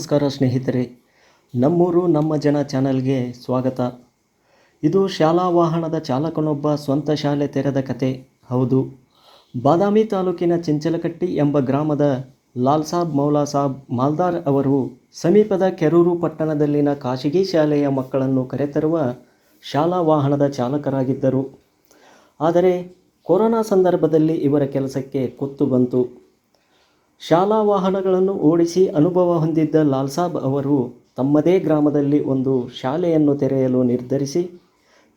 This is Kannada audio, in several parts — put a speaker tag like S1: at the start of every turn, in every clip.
S1: ನಮಸ್ಕಾರ ಸ್ನೇಹಿತರೆ. ನಮ್ಮೂರು ನಮ್ಮ ಜನ ಚಾನಲ್ಗೆ ಸ್ವಾಗತ. ಇದು ಶಾಲಾ ವಾಹನದ ಚಾಲಕನೊಬ್ಬ ಸ್ವಂತ ಶಾಲೆ ತೆರೆದ ಕತೆ. ಹೌದು. ಬಾದಾಮಿ ತಾಲೂಕಿನ ಚಿಂಚಲಕಟ್ಟಿ ಎಂಬ ಗ್ರಾಮದ ಲಾಲ್ ಸಾಬ್ ಮೌಲಾ ಸಾಬ್ ಮಾಲ್ದಾರ್ ಅವರು ಸಮೀಪದ ಕೆರೂರು ಪಟ್ಟಣದಲ್ಲಿನ ಖಾಸಗಿ ಶಾಲೆಯ ಮಕ್ಕಳನ್ನು ಕರೆತರುವ ಶಾಲಾ ವಾಹನದ ಚಾಲಕರಾಗಿದ್ದರು. ಆದರೆ ಕೊರೋನಾ ಸಂದರ್ಭದಲ್ಲಿ ಇವರ ಕೆಲಸಕ್ಕೆ ಕುತ್ತು ಬಂತು. ಶಾಲಾ ವಾಹನಗಳನ್ನು ಓಡಿಸಿ ಅನುಭವ ಹೊಂದಿದ್ದ ಲಾಲ್ಸಾಬ್ ಅವರು ತಮ್ಮದೇ ಗ್ರಾಮದಲ್ಲಿ ಒಂದು ಶಾಲೆಯನ್ನು ತೆರೆಯಲು ನಿರ್ಧರಿಸಿ,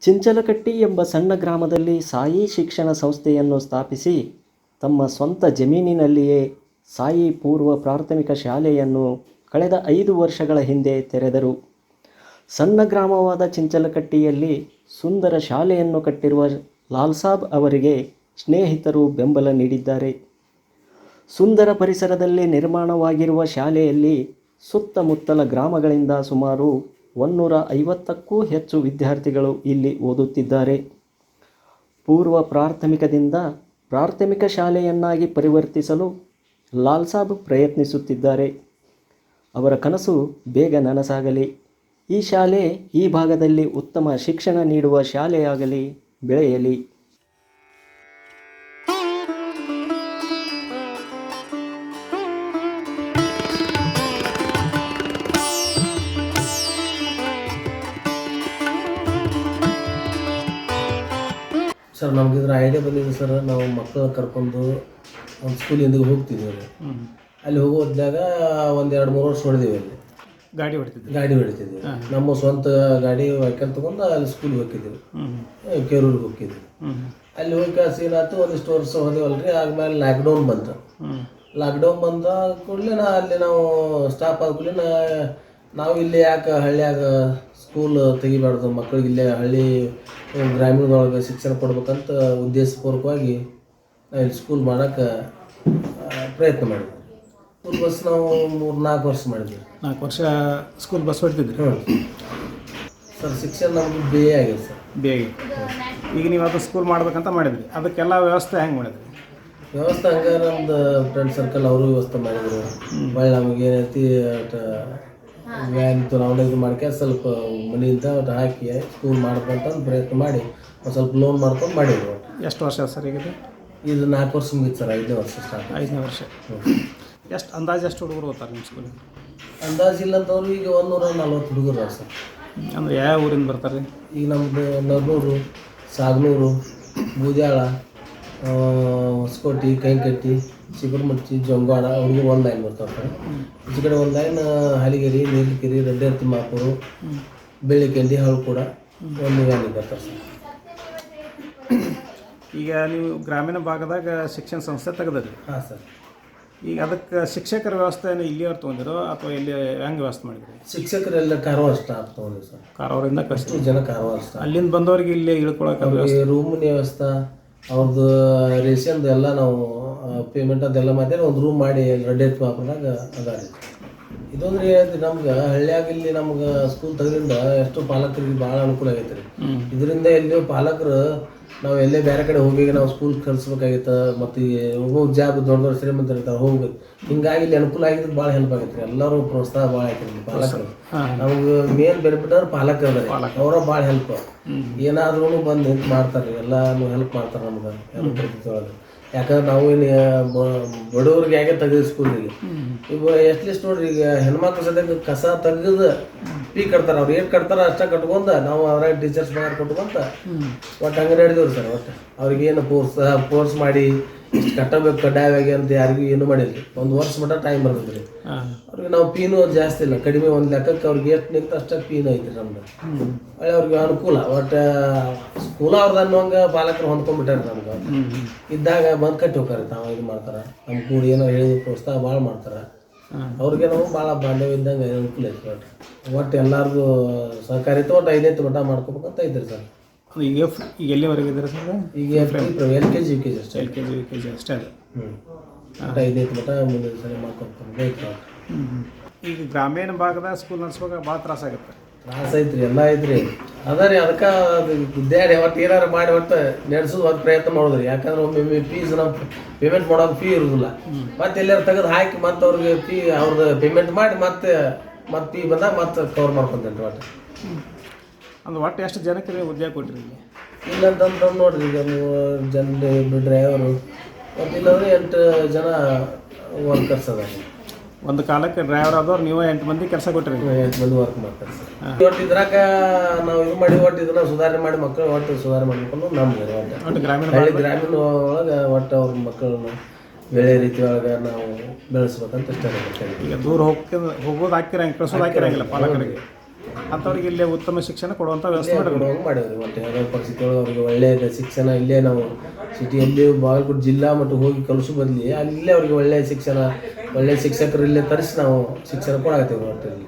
S1: ಚಿಂಚಲಕಟ್ಟಿ ಎಂಬ ಸಣ್ಣ ಗ್ರಾಮದಲ್ಲಿ ಸಾಯಿ ಶಿಕ್ಷಣ ಸಂಸ್ಥೆಯನ್ನು ಸ್ಥಾಪಿಸಿ, ತಮ್ಮ ಸ್ವಂತ ಜಮೀನಿನಲ್ಲಿಯೇ ಸಾಯಿ ಪೂರ್ವ ಪ್ರಾಥಮಿಕ ಶಾಲೆಯನ್ನು ಕಳೆದ ಐದು ವರ್ಷಗಳ ಹಿಂದೆ ತೆರೆದರು. ಸಣ್ಣ ಗ್ರಾಮವಾದ ಚಿಂಚಲಕಟ್ಟಿಯಲ್ಲಿ ಸುಂದರ ಶಾಲೆಯನ್ನು ಕಟ್ಟಿರುವ ಲಾಲ್ಸಾಬ್ ಅವರಿಗೆ ಸ್ನೇಹಿತರು ಬೆಂಬಲ ನೀಡಿದ್ದಾರೆ. ಸುಂದರ ಪರಿಸರದಲ್ಲಿ ನಿರ್ಮಾಣವಾಗಿರುವ ಶಾಲೆಯಲ್ಲಿ ಸುತ್ತಮುತ್ತಲ ಗ್ರಾಮಗಳಿಂದ ಸುಮಾರು ಒನ್ನೂರ ಐವತ್ತಕ್ಕೂ ಹೆಚ್ಚು ವಿದ್ಯಾರ್ಥಿಗಳು ಇಲ್ಲಿ ಓದುತ್ತಿದ್ದಾರೆ. ಪೂರ್ವ ಪ್ರಾಥಮಿಕದಿಂದ ಪ್ರಾಥಮಿಕ ಶಾಲೆಯನ್ನಾಗಿ ಪರಿವರ್ತಿಸಲು ಲಾಲ್ಸಾಬ್ ಪ್ರಯತ್ನಿಸುತ್ತಿದ್ದಾರೆ. ಅವರ ಕನಸು ಬೇಗ ನನಸಾಗಲಿ. ಈ ಶಾಲೆ ಈ ಭಾಗದಲ್ಲಿ ಉತ್ತಮ ಶಿಕ್ಷಣ ನೀಡುವ ಶಾಲೆಯಾಗಲಿ, ಬೆಳೆಯಲಿ.
S2: ಸರ್ ನಮ್ಗೆ ಇದ್ರ ಐಡಿಯಾ ಬಂದಿದೆ ಸರ್ ನಾವು ಮಕ್ಕಳು ಕರ್ಕೊಂಡು ಒಂದು ಸ್ಕೂಲಿಂದ ಹೋಗ್ತಿದ್ವಿ ಅಲ್ಲಿ ಅಲ್ಲಿ ಹೋಗೋ ಹೊತ್ನ್ಯಾಗ ಒಂದು ಎರಡು ಮೂರು ವರ್ಷ ಹೊಡೆದಿವಿ ಅಲ್ಲಿ.
S3: ಗಾಡಿ ಹೊಡಿತಿದ್ವಿ
S2: ಗಾಡಿ ಹೊಡಿತಿದ್ವಿ. ನಮ್ಮ ಸ್ವಂತ ಗಾಡಿ ವೆಹಿಕಲ್ ತೊಗೊಂಡು ಅಲ್ಲಿ ಸ್ಕೂಲ್ಗೆ ಹೋಗಿದ್ದೀವಿ ಕೇರೂರಿಗೆ ಹೋಗಿದ್ವಿ ಅಲ್ಲಿ ಹೋಗಿ ಕೆಲಸ ಏನಾಯ್ತು ಒಂದಿಷ್ಟು ವರ್ಷ ಹೋದೇವಲ್ರಿ ಆದ್ಮೇಲೆ ಲಾಕ್ಡೌನ್ ಬಂತು. ಲಾಕ್ಡೌನ್ ಬಂದ ಕೂಡಲೇ ನಾ ಅಲ್ಲಿ ನಾವು ಸ್ಟಾಪ್ ಆದ ಕೂಡಲೇ ನಾವು ಇಲ್ಲಿ ಯಾಕೆ ಹಳ್ಳಿಯಾಗ ಸ್ಕೂಲ್ ತೆಗಿಬಾರ್ದು ಮಕ್ಕಳಿಗೆ ಇಲ್ಲೇ ಹಳ್ಳಿ ಗ್ರಾಮೀಣದೊಳಗೆ ಶಿಕ್ಷಣ ಕೊಡ್ಬೇಕಂತ ಉದ್ದೇಶಪೂರ್ವಕವಾಗಿ ನಾವು ಇಲ್ಲಿ ಸ್ಕೂಲ್ ಮಾಡೋಕ್ಕೆ ಪ್ರಯತ್ನ ಮಾಡಿದ್ವಿ ಸ್ಕೂಲ್ ಬಸ್ ನಾವು ಮೂರು ನಾಲ್ಕು ವರ್ಷ ಮಾಡಿದ್ವಿ.
S3: ನಾಲ್ಕು ವರ್ಷ ಸ್ಕೂಲ್ ಬಸ್ ಹೊಡ್ತಿದ್ರಿ?
S2: ಹ್ಞೂ ಸರ್ ಶಿಕ್ಷಣ ನಮ್ಗೆ ಬಿ ಎ ಆಗಿದೆ ಸರ್
S3: ಬೇಗ ಈಗ ನೀವು ಅದು ಸ್ಕೂಲ್ ಮಾಡ್ಬೇಕಂತ ಮಾಡಿದ್ರಿ. ಅದಕ್ಕೆಲ್ಲ ವ್ಯವಸ್ಥೆ ಹೆಂಗೆ ಮಾಡಿದ್ರಿ?
S2: ವ್ಯವಸ್ಥೆ ಹಂಗೆ ನಮ್ದು ಫ್ರೆಂಡ್ ಸರ್ಕಲ್ ಅವರು ವ್ಯವಸ್ಥೆ ಮಾಡಿದ್ರು. ಹೊಳ್ಳಿ ನಮಗೆ ಏನೈತಿ ವ್ಯಾನ್ ಇತ್ತು ನಾವು ಇದು ಮಾಡ್ಕೆ ಸ್ವಲ್ಪ ಮನೆಯಿಂದ ಹಾಕಿ ಸ್ಕೂಲ್ ಮಾಡ್ಕೊಂತ ಪ್ರಯತ್ನ ಮಾಡಿ ಒಂದು ಸ್ವಲ್ಪ ಲೋನ್ ಮಾಡ್ಕೊಂಡು ಮಾಡಿದ್ರು
S3: ಎಷ್ಟು ವರ್ಷ ಸರ್ ಈಗ ಇದು?
S2: ನಾಲ್ಕು ವರ್ಷ ಮುಗಿತು ಸರ್ ಐದನೇ ವರ್ಷ ಸ್ಟಾರ್ಟ್
S3: ಐದನೇ ವರ್ಷ. ಎಷ್ಟು ಅಂದಾಜು ಎಷ್ಟು ಹುಡುಗರು ಓದ್ತಾರೆ ನಿಮ್ಮ ಸ್ಕೂಲಿಗೆ
S2: ಅಂದಾಜು ಇಲ್ಲ ಅಂತಂದ್ರೆ ಈಗ ಒಂದೂರ ನಲ್ವತ್ತು ಹುಡುಗರು ಸರ್.
S3: ಅಂದ್ರೆ ಯಾವ ಊರಿಂದ ಬರ್ತಾರೆ? ರೀ
S2: ಈಗ ನಮ್ಮದು ನರ್ನೂರು ಸಾಗನೂರು ಬೂದ್ಯಾಳ ಹೊಸಕೋಟೆ ಕೈಕಟ್ಟಿ. ಚಿಗುರುಮಟ್ಟಿ ಜೊಂಗಾಡ ಅವ್ರಿಗೆ ಒಂದು ಲೈನ್ ಬರ್ತಾವೆ ಈ ಕಡೆ ಒಂದು ಲೈನ್ ಹಲಿಗೆರಿ ನೀಲಗಿರಿ ರೆಡ್ಡಿ ತಿಮ್ಮಾಪುರು ಬೆಳ್ಳಿಕೆಂಡಿ ಕೂಡ ಒಂದು ಲೈನ್ ಬರ್ತಾರೆ ಸರ್.
S3: ಈಗ ನೀವು ಗ್ರಾಮೀಣ ಭಾಗದಾಗ ಶಿಕ್ಷಣ ಸಂಸ್ಥೆ ತೆಗೆದ್ರಿ
S2: ಹಾಂ ಸರ್.
S3: ಈಗ ಅದಕ್ಕೆ ಶಿಕ್ಷಕರ ವ್ಯವಸ್ಥೆಯನ್ನು ಇಲ್ಲಿಯವ್ರು ತೊಗೊಂಡಿರೋ ಅಥವಾ ಇಲ್ಲಿ ಹೆಂಗೆ ವ್ಯವಸ್ಥೆ ಮಾಡಿದ್ರಿ?
S2: ಶಿಕ್ಷಕರೆಲ್ಲ ಕಾರವಾರ ಸ್ಟಾಫ್ ತೊಗೊಂಡ್ರಿ ಸರ್.
S3: ಕಾರವಾರಿಂದ ಕಷ್ಟ
S2: ಜನ ಕಾರವಾರ ಸ್ಟಾಫ್
S3: ಅಲ್ಲಿಂದ ಬಂದವರಿಗೆ ಇಲ್ಲಿ ಇಳ್ಕೊಳಕ್ಕೆ ರೂಮಿನ
S2: ರೂಮ್ ವ್ಯವಸ್ಥೆ ಅವ್ರದ್ದು ರೇಷನ್ದು ಎಲ್ಲ ನಾವು ಪೇಮೆಂಟ್ ಅದೆಲ್ಲ ಮಾತಾಡಿ ಒಂದು ರೂಮ್ ಮಾಡಿ ರೆಡ್ಡಿ ಪಾಪದಾಗ ಅದ ರೀ ಇದೊಂದ್ರೆ ಹೇಳ್ತೀವಿ ನಮ್ಗೆ ಹಳ್ಳಿಯಾಗ ಇಲ್ಲಿ ನಮ್ಗೆ ಸ್ಕೂಲ್ ತೆಗೆದ್ರಿಂದ ಎಷ್ಟೋ ಪಾಲಕರಿಗೆ ಭಾಳ ಅನುಕೂಲ ಆಗೈತೆ ರೀ ಇದರಿಂದ ಎಲ್ಲಿಯೋ ಪಾಲಕರು ನಾವು ಎಲ್ಲೇ ಬೇರೆ ಕಡೆ ಹೋಗಿ ನಾವು ಸ್ಕೂಲ್ ಕಲಿಸ್ಬೇಕಾಗಿತ್ತು ಮತ್ತು ಹೋಗೋ ಜಾಬ್ ದೊಡ್ಡ ದೊಡ್ಡ ಶ್ರೀಮಂತರು ಇರ್ತಾರೆ ಹೋಗ್ಬೇಕು. ಹಿಂಗಾಗಿ ಇಲ್ಲಿ ಅನುಕೂಲ ಆಗಿದ್ದು ಭಾಳ ಹೆಲ್ಪ್ ಆಗೈತೆ ರೀ ಎಲ್ಲರೂ ಪ್ರೋತ್ಸಾಹ ಭಾಳ ಐತೆ ರೀ ಪಾಲಕರು. ನಮ್ಗೆ ಮೇನ್ ಬೆನಿಫಿಟ್ ಅವ್ರು ಪಾಲಕರು. ರೀ ಅವರ ಭಾಳ ಹೆಲ್ಪ್ ಏನಾದ್ರೂ ಬಂದು ಹೆಲ್ಪ್ ಮಾಡ್ತಾರೆ ರೀ ಎಲ್ಲಾನು ಹೆಲ್ಪ್ ಮಾಡ್ತಾರೆ ನಮ್ಗೆ. ಯಾಕಂದ್ರೆ ನಾವು ಏನು ಬಡವ್ರಿಗೆ ಹೇಗೆ ತೆಗೆದು ಸ್ಕೂಲಿಗೆ ಈಗ ಎಷ್ಟ್ ಲೀಸ್ಟ್ ನೋಡ್ರಿ ಈಗ ಹೆಣ್ಮಕ್ಳು ಸದ್ಯಕ್ಕೆ ಕಸ ತೆಗೆದು ಪೀ ಕಟ್ತಾರೆ ಅವ್ರು ಏನು ಕಟ್ತಾರ ಅಷ್ಟ ಕಟ್ಕೊಂಡ ನಾವು ಅವರ ಟೀಚರ್ಸ್ ಮಾಡಿ ಕೊಟ್ಕೊಂತ ಒಟ್ಟು ಹಂಗೆ ನಡೆದಿವ್ರಿ ಸರ್ ಒಟ್ಟು. ಅವ್ರಿಗೇನು ಪೋರ್ಸ್ ಫೋರ್ಸ್ ಮಾಡಿ ಕಟ್ಟಬೇಕು ಕಡ್ಡಾಯವಾಗಿ ಅಂತ ಯಾರಿಗೂ ಏನು ಮಾಡಿಲ್ಲ. ಒಂದು ವರ್ಷ ಮಟ್ಟ ಟೈಮ್ ಬರ್ತದೆ ರೀ. ಅವ್ರಿಗೆ ನಾವು ಪೀನು ಜಾಸ್ತಿ ಇಲ್ಲ. ಕಡಿಮೆ ಒಂದು ಲೆಕ್ಕಕ್ಕೆ ಅವ್ರಿಗೆ ಎಷ್ಟು ನಿಂತು ಅಷ್ಟೇ ಪೀನು ಐತ್ರಿ ನಮ್ದು. ಒಳ್ಳೆ ಅವ್ರಿಗೆ ಅನುಕೂಲ. ಒಟ್ಟು ಸ್ಕೂಲ್ ಅವ್ರದ್ದು ಅನ್ನೋಂಗೆ ಪಾಲಕರು ಹೊಂದ್ಕೊಂಡ್ಬಿಟ್ಟಾರೆ ನಮ್ಗೆ. ಇದ್ದಾಗ ಬಂದು ಕಟ್ಟಿ ಹೋಗ್ತಾರೆ ತಾವು ಇದು ಮಾಡ್ತಾರೆ. ನಮ್ಮ ಕೂಡಿ ಏನೋ ಹೇಳಿದ ಪ್ರೋತ್ಸಾಹ ಭಾಳ ಮಾಡ್ತಾರೆ. ಅವ್ರಿಗೆ ನಾವು ಭಾಳ ಬಾಂಧವ್ಯ ಇದ್ದಂಗೆ ಅನುಕೂಲ ಐತಿ ಒಟ್ಟು. ಒಟ್ಟು ಎಲ್ಲರಿಗೂ ಸಹಕಾರಿತ ಒಟ್ಟು ಐದೈದು ಮಟ್ಟ ಮಾಡ್ಕೋಬೇಕಂತ ಐತ್ರಿ ಸರ್.
S3: ಈಗ ಈಗ ಎಲ್ಲಿವರೆಗೆ ಇದ್ದಾರೆ ಸರ್
S2: ಈಗ L K G U K G ಅಷ್ಟೇ.
S3: L K G U K G ಅಷ್ಟೇ ಅದು.
S2: ಹ್ಞೂ ಒಟ್ಟು ಐದೈದು ಮಟ್ಟ ಮುಂದಿನ ಸರಿ ಮಾಡ್ಕೊಂಡು
S3: ಈಗ ಗ್ರಾಮೀಣ ಭಾಗದ ಸ್ಕೂಲ್ ನಡೆಸುವಾಗ ಭಾಳ ತ್ರಾಸಾಗುತ್ತೆ
S2: ತ್ರಾಸ ಐತ್ರಿ ಎಲ್ಲ ಐತ್ರಿ. ಅದ ರೀ ಅದಕ್ಕೆ ಗುದ್ದಾಡಿ ಒಟ್ಟು ಏನಾರು ಮಾಡಿ ಒಟ್ಟು ನಡೆಸೋದು ಒಂದು ಪ್ರಯತ್ನ ಮಾಡೋದ್ರಿ. ಯಾಕಂದ್ರೆ ಒಮ್ಮೆ ಫೀಸ್ ನಾವು ಪೇಮೆಂಟ್ ಮಾಡೋದು ಫೀ ಇರೋದಿಲ್ಲ. ಮತ್ತೆ ಎಲ್ಲಾರು ತೆಗೆದು ಹಾಕಿ ಮತ್ತೆ ಅವ್ರಿಗೆ ಫೀ ಅವ್ರದ್ದು ಪೇಮೆಂಟ್ ಮಾಡಿ ಮತ್ತೆ ಮತ್ತೆ ಫೀ ಬಂದಾಗ ಮತ್ತೆ ಕವರ್ ಮಾಡ್ಕೊಂತೇನೆ ರೀ ಒಟ್ಟು
S3: ಅಂದ್ರೆ ಒಟ್ಟು ಎಷ್ಟು ಜನಕ್ಕೆ ನೀವು ಉದ್ಯೋಗ ಕೊಟ್ಟಿರಿ ಇಲ್ಲಿ.
S2: ಇಲ್ಲಂತಂದ್ರೆ ನೋಡ್ರಿ ಈಗ ನೀವು ಜನ ಡ್ರೈವರು. ಮತ್ತು ಇಲ್ಲಾಂದ್ರೆ ಎಂಟು ಜನ ವರ್ಕರ್ಸ್ ಅದ
S3: ಒಂದು ಕಾಲಕ್ಕೆ ಡ್ರೈವರ್ ಆದವ್ರು ನೀವು ಎಂಟು ಮಂದಿ ಕೆಲಸ ಕೊಟ್ಟಿರಿ
S2: ಎಂಟು ಮಂದಿ ವರ್ಕ್ ಮಾಡ್ತಾರೆ ಸರ್. ಒಟ್ಟು ಇದ್ರಾಗ ನಾವು ಇದು ಮಾಡಿ ಒಟ್ಟು ಇದನ್ನ ಸುಧಾರಣೆ ಮಾಡಿ ಮಕ್ಕಳು ಒಟ್ಟು ಸುಧಾರಣೆ ಮಾಡ್ಕೊಂಡು ನಮ್ಗೆ ಒಟ್ಟು
S3: ಗ್ರಾಮೀಣ
S2: ಹಳ್ಳಿ ಗ್ರಾಮೀಣ ಒಳಗೆ ಒಟ್ಟು ಅವ್ರ ಮಕ್ಕಳನ್ನು ಬೇರೆ ರೀತಿ ಒಳಗೆ ನಾವು ಬೆಳೆಸ್ಬೇಕಂತ ಇಷ್ಟ
S3: ಈಗ ದೂರ ಹೋಗ್ಕ ಹೋಗೋದು ಹಾಕಿರಂಗೆ ಕಳ್ಸೋದು ಹಾಕಿರಂಗಿಲ್ಲ ಪಾಲಕರಿಗೆ. ಅಂಥವ್ರಿಗೆ ಇಲ್ಲೇ ಉತ್ತಮ ಶಿಕ್ಷಣ ಕೊಡುವಂಥ ವ್ಯವಸ್ಥೆ
S2: ಮಾಡಿದ್ರು. ಮಾಡಿದ್ರು. ಮತ್ತು ಯಾವುದೋ ಪರಿಸ್ಥಿತಿ ಒಳಗೆ ಅವ್ರಿಗೆ ಒಳ್ಳೆಯ ಶಿಕ್ಷಣ ಇಲ್ಲೇ ನಾವು ಸಿಟಿಯಲ್ಲಿ ಬಾಗಲಕೋಟೆ ಜಿಲ್ಲಾ ಮಟ್ಟ ಹೋಗಿ ಕಲಿಸೋ ಬದಲಿ ಅಲ್ಲೇ ಅವ್ರಿಗೆ ಒಳ್ಳೆಯ ಶಿಕ್ಷಣ ಒಳ್ಳೆಯ ಶಿಕ್ಷಕರು ಇಲ್ಲೇ ತರಿಸಿ ನಾವು ಶಿಕ್ಷಣ ಕೊಡಾಕತ್ತೀವಿ ಮತ್ತೆ ಇಲ್ಲಿ.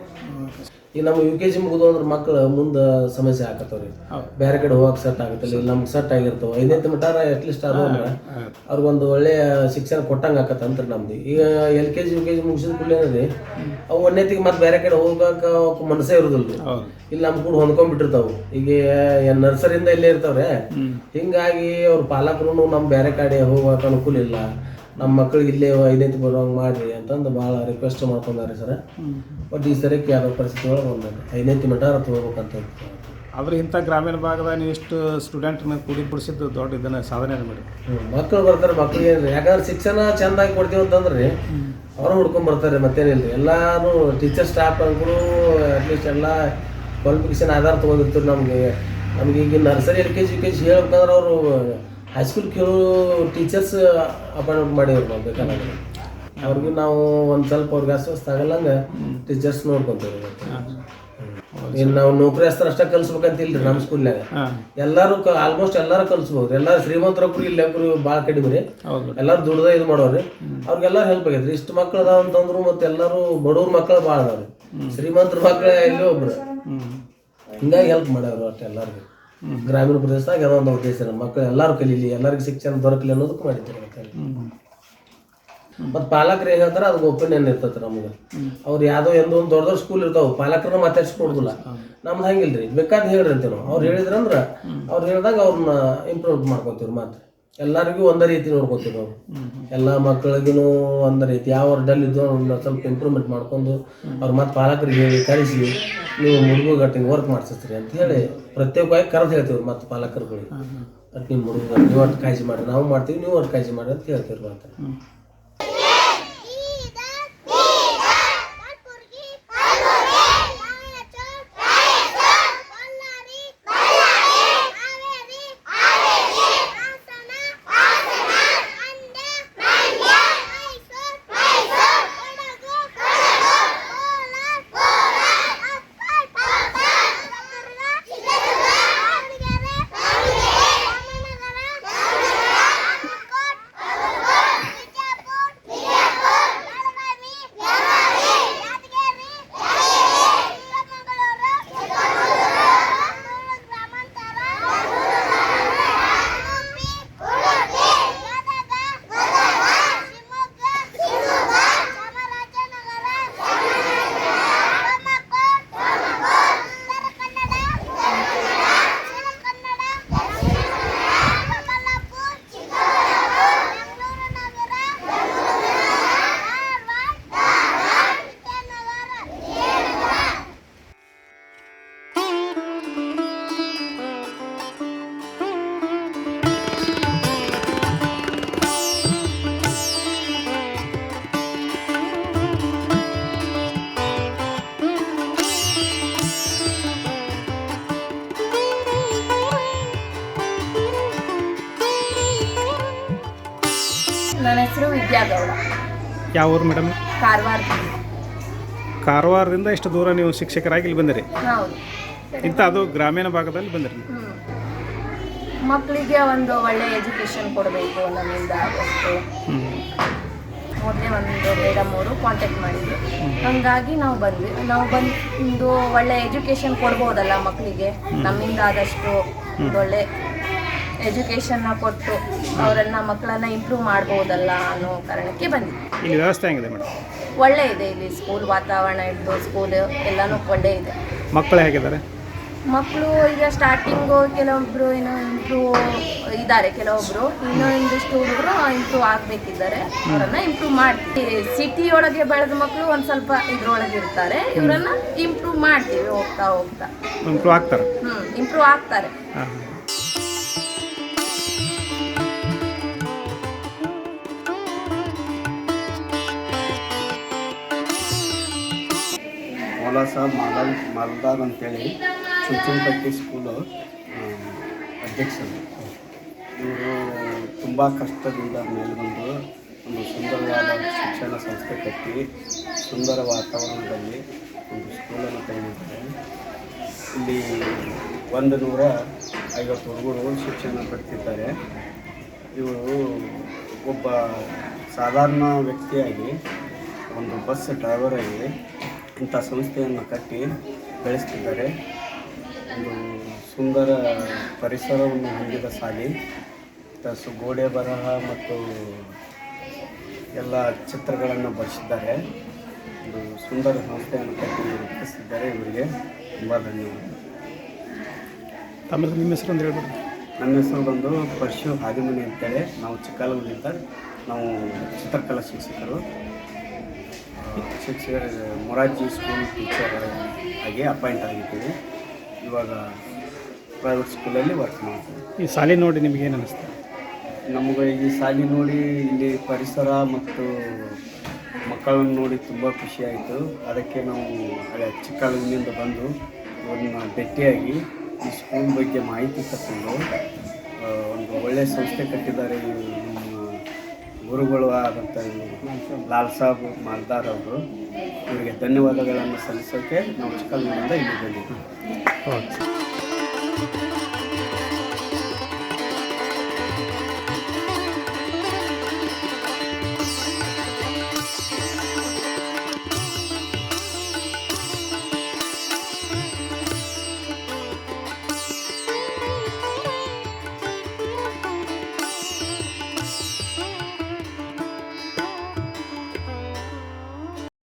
S2: ಈಗ ನಮ್ಮ ಯು ಕೆ ಜಿ ಮುಗಿದು ಅಂದ್ರೆ ಮಕ್ಕಳು ಮುಂದೆ ಸಮಸ್ಯೆ ಆಕತ್ತವ್ರಿ.
S3: ಹೌದು.
S2: ಬೇರೆ ಕಡೆ ಹೋಗಕ್ಕೆ ಸೆಟ್ ಆಗತ್ತಲ್ಲ ಇಲ್ಲಿ ನಮ್ಗೆ ಸೆಟ್ ಆಗಿರ್ತಾವ. ಐದನೇ ಮಟ್ಟ ಅಟ್ಲೀಸ್ಟ್ ಅದು ಅಂದ್ರೆ ಅವ್ರಿಗೊಂದು ಒಳ್ಳೆಯ ಶಿಕ್ಷಣ ಕೊಟ್ಟಂಗೆ ಆಕತ್ತ ಅಂತ ನಮ್ದು. ಈಗ L K G U K G ಮುಗಿಸಿದ ಕೂಡಲೇ ರೀ ಅವು ಒಂದನೇತಿಗೆ ಮತ್ತೆ ಬೇರೆ ಕಡೆ ಹೋಗಕ್ಕೆ ಅವಕ್ಕೆ ಮನಸ್ಸೇ ಇರೋದಿಲ್ಲ ಇಲ್ಲಿ ನಮ್ಮ ಕೂಡ ಹೊಂದ್ಕೊಂಡ್ಬಿಟ್ಟಿರ್ತಾವೆ ಈಗ ನರ್ಸರಿಯಿಂದ ಇಲ್ಲೇ ಇರ್ತಾವ್ರೆ ಹಿಂಗಾಗಿ ಅವ್ರ ಪಾಲಕರು ನಮ್ಮ ಬೇರೆ ಕಡೆ ಹೋಗಕ್ಕೆ ಅನುಕೂಲ ಇಲ್ಲ. ನಮ್ಮ ಮಕ್ಕಳಿಗೆ ಇಲ್ಲೇ ಐದೈತಿ ಬರುವಂಗೆ ಮಾಡಿರಿ ಅಂತಂದು ಭಾಳ ರಿಕ್ವೆಸ್ಟ್ ಮಾಡ್ಕೊಂಡಾರೆ ಸರ್ ಬಟ್ ಈ ಸರಿ ಯಾವ ಪರಿಸ್ಥಿತಿ ಒಳಗೆ ಒಂದು ಐದೈದು ಮೀಟರ್ ತೊಗೋಬೇಕಂತ ಆದರೆ
S3: ಆದ್ರೆ ಇಂಥ ಗ್ರಾಮೀಣ ಭಾಗದಾಗ ನೀವು ಸ್ಟೂಡೆಂಟ್ ಸ್ಟೂಡೆಂಟ್ನ ಕೂಡಿ ಬಿಡಿಸಿದ್ದು ದೊಡ್ಡ ಇದನ್ನು ಸಾಧನೆ ಮಾಡಿ.
S2: ಮಕ್ಕಳು ಬರ್ತಾರೆ ಮಕ್ಕಳಿಗೆ ರೀ? ಯಾಕಂದ್ರೆ ಶಿಕ್ಷಣ ಚೆಂದಾಗಿ ಕೊಡ್ತೀವಿ ಅಂತಂದ್ರೆ ರೀ ಅವ್ರು ಹುಡ್ಕೊಂಡ್ ಬರ್ತಾರೆ ಮತ್ತೇನಿಲ್ಲ ಎಲ್ಲಾನು ಟೀಚರ್ ಸ್ಟಾಫ್ ಅಂಕರು ಅಟ್ಲೀಸ್ಟ್ ಎಲ್ಲ ಕ್ವಾಲಿಫಿಕೇಶನ್ ಆಧಾರ ತೊಗೊಂಡಿರ್ತಾರೆ ನಮಗೆ. ನಮಗೆ ಈಗ nursery L K G U K G ಹೇಳ್ಬೇಕಂದ್ರೆ ಅವರು ಹೈಸ್ಕೂಲ್ ಕೆಲವು ಟೀಚರ್ಸ್ ಅಪಾಯಿಂಟ್ಮೆಂಟ್ ಮಾಡಿದ್ರು ನಾವು ಬೇಕಾದ್ರೆ ಅವ್ರಿಗೆ ನಾವು ಒಂದು ಸ್ವಲ್ಪ ಅವ್ರಿಗೆ ಅಸ್ವಸ್ಥ ಆಗಲ್ಲಂಗೆ ಟೀಚರ್ಸ್ ನೋಡ್ಕೊತೇವೆ ಇನ್ನು ನಾವು ನೌಕರಿ ಹಸ್ತರ ಅಷ್ಟೇ ಕಲಿಸ್ಬೇಕಂತಿಲ್ರಿ ನಮ್ಮ ಸ್ಕೂಲ್ನಾಗ ಎಲ್ಲರೂ ಆಲ್ಮೋಸ್ಟ್ ಎಲ್ಲಾರು ಕಲ್ಸ್ಬೋದು. ಶ್ರೀಮಂತರ ಶ್ರೀಮಂತರೊಬ್ರು ಇಲ್ಲಿ ಒಬ್ರು ಭಾಳ ಕಡಿಮೆ ರೀ. ಎಲ್ಲಾರು ದುಡ್ದ ಇದು ಮಾಡೋರಿ. ಅವ್ರಿಗೆಲ್ಲ ಹೆಲ್ಪ್ ಆಗೈತ್ರಿ ಇಷ್ಟು ಮಕ್ಳು ಅದಾವ ಅಂತಂದ್ರು ಮತ್ತೆ ಎಲ್ಲರೂ ಬಡವ್ರ ಮಕ್ಕಳು ಭಾಳ ಅದಾವ್ರಿ. ಶ್ರೀಮಂತರ ಮಕ್ಳು ಎಲ್ಲೋ ಒಬ್ರು. ಹಿಂಗಾಗಿ ಹೆಲ್ಪ್ ಮಾಡ್ಯಾವ್ರು ಅಷ್ಟೇ ಎಲ್ಲಾರ್ಗು. ಗ್ರಾಮೀಣ ಪ್ರದೇಶದಾಗ ಏನೋ ಒಂದು ಉದ್ದೇಶ ನಮ್ಮ ಮಕ್ಕಳು ಎಲ್ಲಾರು ಕಲೀಲಿ ಎಲ್ಲರಿಗೂ ಶಿಕ್ಷಣ ದೊರಕಲಿ ಅನ್ನೋದಕ್ಕೆ ಮಾಡಿದ್ದೀರಿ ಮತ್ತೆ ಮತ್ತು ಪಾಲಕರು ಏನು ಹೇಳ್ತಾರೆ ಅದಕ್ಕೆ ಒಪಿನಿಯನ್ ಇರ್ತೈತೆ ನಮ್ಗೆ. ಅವ್ರು ಯಾವುದೋ ಎಂದೋ ಒಂದು ದೊಡ್ಡ ದೊಡ್ಡ ಸ್ಕೂಲ್ ಇರ್ತಾವೆ ಪಾಲಕರನ್ನ ಮಾತಾಡ್ಸ್ಕೊಡುದಿಲ್ಲ ನಮ್ದು ಹಂಗಿಲ್ರಿ. ಬೇಕಾದ ಹೇಳ್ರಿ ಅಂತೀವಿ ನಾವು. ಅವ್ರು ಹೇಳಿದ್ರಂದ್ರೆ ಅವ್ರು ಹೇಳಿದಾಗ ಅವ್ರನ್ನ ಇಂಪ್ರೂವ್ ಮಾಡ್ಕೊತೀವಿ ಮಾತು ಎಲ್ಲರಿಗೂ ಒಂದೇ ರೀತಿ ನೋಡ್ಕೊತೀವಿ ನಾವು ಎಲ್ಲ ಮಕ್ಕಳಿಗೂ ಒಂದೇ ರೀತಿ. ಯಾವ ಡಲ್ ಇದ್ದು ಅವ್ರನ್ನ ಸ್ವಲ್ಪ ಇಂಪ್ರೂವ್ಮೆಂಟ್ ಮಾಡ್ಕೊಂಡು ಅವ್ರು ಮತ್ತೆ ಪಾಲಕರಿಗೆ ಹೇಳಿ ಕಳಿಸಿ ನೀವು ಗಟ್ಟಿಗೆ ವರ್ಕ್ ಮಾಡಿಸ್ತೀರಿ ಅಂತ ಹೇಳಿ ಪ್ರತ್ಯೇಕವಾಗಿ ಕರೆದು ಹೇಳ್ತೀವಿ ಮತ್ತೆ ಪಾಲಕರುಗಳಿಗೆ. ಅಟ್ ನೀವು ಹುಡುಗ ನೀವು ಒಟ್ಟು ಕಾಳಜಿ ಮಾಡಿ ನಾವು ಮಾಡ್ತೀವಿ ನೀವು ಅಷ್ಟು ಕಾಳಜಿ ಮಾಡಿ ಅಂತ ಹೇಳ್ತೀವಿ ಮತ್ತೆ
S4: ಹೆಸರು ವಿದ್ಯಾಗೌಡ.
S3: ಯಾವ ಊರು ಮೇಡಮ್?
S4: ಕಾರವಾರ.
S3: ಕಾರವಾರದಿಂದ ಎಷ್ಟು ದೂರ ನೀವು ಶಿಕ್ಷಕರಾಗಿ ಇಲ್ಲಿ ಬಂದಿರಿ?
S4: ಹೌದು.
S3: ಇಂಥ ಅದು ಗ್ರಾಮೀಣ ಭಾಗದಲ್ಲಿ ಬಂದಿರಿ ನೀವು.
S4: ಹ್ಮ್. ಮಕ್ಕಳಿಗೆ ಒಂದು ಒಳ್ಳೆ ಎಜುಕೇಶನ್ ಕೊಡಬೇಕು ನಮ್ಮಿಂದ ಮೊದಲೇ ಒಂದು ಮೇಡಮ್ ಅವರು ಕಾಂಟ್ಯಾಕ್ಟ್ ಮಾಡಿದ್ರು. ಹಾಗಾಗಿ ನಾವು ಬಂದ್ವಿ. ನಾವು ಬಂದು ಒಳ್ಳೆ ಎಜುಕೇಶನ್ ಕೊಡ್ಬೋದಲ್ಲ ಮಕ್ಕಳಿಗೆ? ನಮ್ಮಿಂದ ಆದಷ್ಟು ಒಂದು ಒಳ್ಳೆ ಎಜುಕೇಶನ್ನ ಕೊಟ್ಟು ಅವರನ್ನ ಮಕ್ಕಳನ್ನ ಇಂಪ್ರೂವ್ ಮಾಡ್ಬೋದಲ್ಲ ಅನ್ನೋ ಕಾರಣಕ್ಕೆ ಬಂದಿ
S3: ಇಲ್ಲಿ ವ್ಯವಸ್ಥೆ ಹೆಂಗಿದೆ ಮೇಡಮ್?
S4: ಒಳ್ಳೆ ಇದೆ ಇಲ್ಲಿ ಸ್ಕೂಲ್ ವಾತಾವರಣ ಇದ್ದು ಸ್ಕೂಲ್ ಎಲ್ಲಾನು ಒಳ್ಳೆ ಇದೆ.
S3: ಮಕ್ಕಳು ಹೇಗಿದ್ದಾರೆ?
S4: ಮಕ್ಕಳು ಈಗ ಸ್ಟಾರ್ಟಿಂಗು ಕೆಲವೊಬ್ರು ಏನೋ ಇಂಪ್ರೂವ್ ಇದ್ದಾರೆ ಕೆಲವೊಬ್ರು ಇನ್ನೊಂದಿಷ್ಟು ಹುಡುಗರು ಇಂಪ್ರೂವ್ ಆಗ್ಬೇಕಿದ್ದಾರೆ. ಅವರನ್ನ ಇಂಪ್ರೂವ್ ಮಾಡ್ತೀವಿ. ಸಿಟಿ ಒಳಗೆ ಬೆಳೆದ ಮಕ್ಕಳು ಒಂದು ಸ್ವಲ್ಪ ಇದ್ರೊಳಗೆ ಇರ್ತಾರೆ. ಇವರನ್ನ ಇಂಪ್ರೂವ್ ಮಾಡ್ತೀವಿ ಹೋಗ್ತಾ ಹೋಗ್ತಾ.
S3: ಇಂಪ್ರೂವ್ ಆಗ್ತಾರೆ.
S4: ಹ್ಮ್ ಇಂಪ್ರೂವ್ ಆಗ್ತಾರೆ.
S5: ಮೌಲಾಸ ಮಾಲಲ್ ಮಾಲ್ದಾರ್ ಅಂತೇಳಿ ಚುಂಚುಂಪಟ್ಟಿ ಸ್ಕೂಲು ಅಧ್ಯಕ್ಷರು. ಇವರು ತುಂಬ ಕಷ್ಟದಿಂದ ಮೇಲೆ ಬಂದು ಒಂದು ಸುಂದರವಾದ ಶಿಕ್ಷಣ ಸಂಸ್ಥೆ ಕಟ್ಟಿ ಸುಂದರ ವಾತಾವರಣದಲ್ಲಿ ಒಂದು ಸ್ಕೂಲನ್ನು ತೆಗೆದಿದ್ದಾರೆ. ಇಲ್ಲಿ ಒಂದು ನೂರ ಐವತ್ತು ಹುಡುಗರು ಶಿಕ್ಷಣ ಪಡ್ತಿದ್ದಾರೆ. ಇವರು ಒಬ್ಬ ಸಾಧಾರಣ ವ್ಯಕ್ತಿಯಾಗಿ, ಒಂದು ಬಸ್ ಡ್ರೈವರ್ ಆಗಿ ಇಂಥ ಸಂಸ್ಥೆಯನ್ನು ಕಟ್ಟಿ ಬೆಳೆಸ್ತಿದ್ದಾರೆ. ಒಂದು ಸುಂದರ ಪರಿಸರವನ್ನು ಹೊಂದಿದ ಸಾಲಿ. ಪ್ಲಸ್ ಗೋಡೆ ಬರಹ ಮತ್ತು ಎಲ್ಲ ಚಿತ್ರಗಳನ್ನು ಬಳಸಿದ್ದಾರೆ ಒಂದು ಸುಂದರ ಸಂಸ್ಥೆಯನ್ನು ಕಟ್ಟಿ ರೂಪಿಸಿದ್ದಾರೆ ಇವರಿಗೆ. ತುಂಬ ಧನ್ಯವಾದ.
S3: ನಿಮ್ಮ ಹೆಸರು ಅಂತ ಹೇಳ್ಬೋದು
S5: ನನ್ನ ಹೆಸರು ಬಂದು ಪರಶು ಹಾದಿಮನಿ ಅಂತೇಳಿ. ನಾವು ಚಿಕ್ಕಲೂರಿನಿಂದ ನಾವು ಚಿತ್ರಕಲಾ ಶಿಕ್ಷಕರು. ಶಿಕ್ಷಕರು ಮೊರಾರ್ಜಿ ಸ್ಕೂಲ್ ಟೀಚರ್ ಆಗಿ ಅಪಾಯಿಂಟ್ ಆಗಿದ್ದೀವಿ. ಇವಾಗ ಪ್ರೈವೇಟ್ ಸ್ಕೂಲಲ್ಲಿ ವರ್ಕ್ ಮಾಡ್ತೀವಿ.
S3: ಈ ಶಾಲೆ ನೋಡಿ ನಿಮ್ಗೆ ಏನು ಅನಿಸ್ತು?
S5: ನಮಗೆ ಈ ಶಾಲೆ ನೋಡಿ ಇಲ್ಲಿ ಪರಿಸರ ಮತ್ತು ಮಕ್ಕಳನ್ನು ನೋಡಿ ತುಂಬ ಖುಷಿ ಆಯಿತು. ಅದಕ್ಕೆ ನಾವು ಅದೇ ಚಿಕ್ಕಲೂರಿನಿಂದ ಬಂದು ಅವ್ರನ್ನ ಭೇಟಿಯಾಗಿ ಈ ಸ್ಕೂಲ್ ಬಗ್ಗೆ ಮಾಹಿತಿ ತಗೊಂಡು ಒಂದು ಒಳ್ಳೆಯ ಸಂಸ್ಥೆ ಕಟ್ಟಿದ್ದಾರೆ ಗುರುಗಳು ಆದಂಥ ಲಾಲ್ ಸಾಬ್ ಮಾಲ್ದಾರ್ ಅವರು ಇವರಿಗೆ ಧನ್ಯವಾದಗಳನ್ನು ಸಲ್ಲಿಸೋಕೆ ನಾವು ಚಿಕ್ಕಲೂರಿನಿಂದ ಇಲ್ಲಿ ಬಂದಿದ್ದೀವಿ.